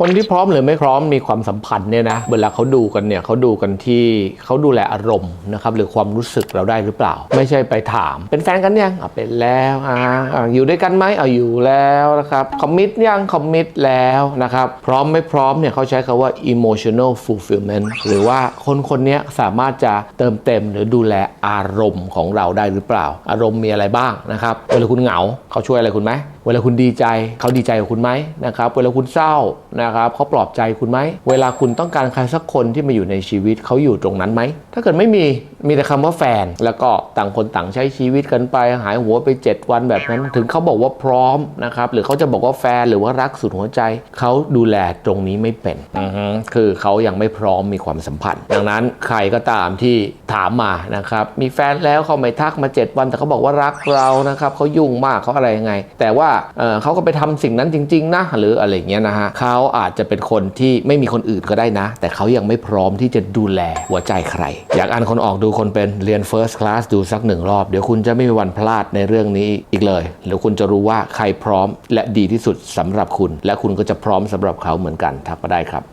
คนที่พร้อมหรือไม่พร้อมมีความสัมพันธ์เนี่ยนะเวลาเขาดูกันเนี่ยเขาดูกันที่เขาดูแลอารมณ์นะครับหรือความรู้สึกเราได้หรือเปล่า ไม่ใช่ไปถาม เป็นแฟนกันยังอะเป็นแล้วอ่าอยู่ด้วยกันไหมเอาอยู่แล้วนะครับคอมมิตยังคอมมิตแล้วนะครับพร้อมไม่พร้อมเนี่ยเขาใช้คาว่า emotional fulfillment หรือว่าคนคนนี้สามารถจะเติมเต็มหรือดูแลอารมณ์ของเราได้หรือเปล่า อารมณ์มีอะไรบ้างนะครับเวลาคุณเหงาเขาช่วยอะไรคุณไหม เวลาคุณดีใจเขาดีใจกับคุณไหมนะครับเวลาคุณเศร้านะครับเขาปลอบใจคุณไหมเวลาคุณต้องการใครสักคนที่มาอยู่ในชีวิตเขาอยู่ตรงนั้นไหมถ้าเกิดไม่มีมีแต่คำว่าแฟน แล้วก็ต่างคนต่างใช้ชีวิตกันไปหายหัวไป 7 วันแบบนั้น ถึงเขาบอกว่าพร้อมนะครับหรือเขาจะบอกว่าแฟนหรือว่ารักสุดหัวใจเขาดูแลตรงนี้ไม่เป็นคือเขายังไม่พร้อมมีความสัมพันธ์ ดังนั้นใครก็ตามที่ถามมานะครับมีแฟนแล้วเขาไม่ทักมา 7 วัน แต่เขาบอกว่ารักเรานะครับเขายุ่งมากเขาอะไรยังไง แต่ว่าเเขาก็ไปทำสิ่งนั้นจริง ๆ นะ หรืออะไรเงี้ยนะฮะเขาอาจจะเป็นคนที่ไม่มีคนอื่นก็ได้นะ แต่เขายังไม่พร้อมที่จะดูแลหัวใจใคร อยากอ่านคนออกดูคนเป็นเรียน first class ดูสักหนึ่งรอบ เดี๋ยวคุณจะไม่มีวันพลาดในเรื่องนี้อีกเลยหรือคุณจะรู้ว่าใครพร้อมและดีที่สุดสำหรับคุณ และคุณก็จะพร้อมสำหรับเขาเหมือนกันทักมาได้ครับ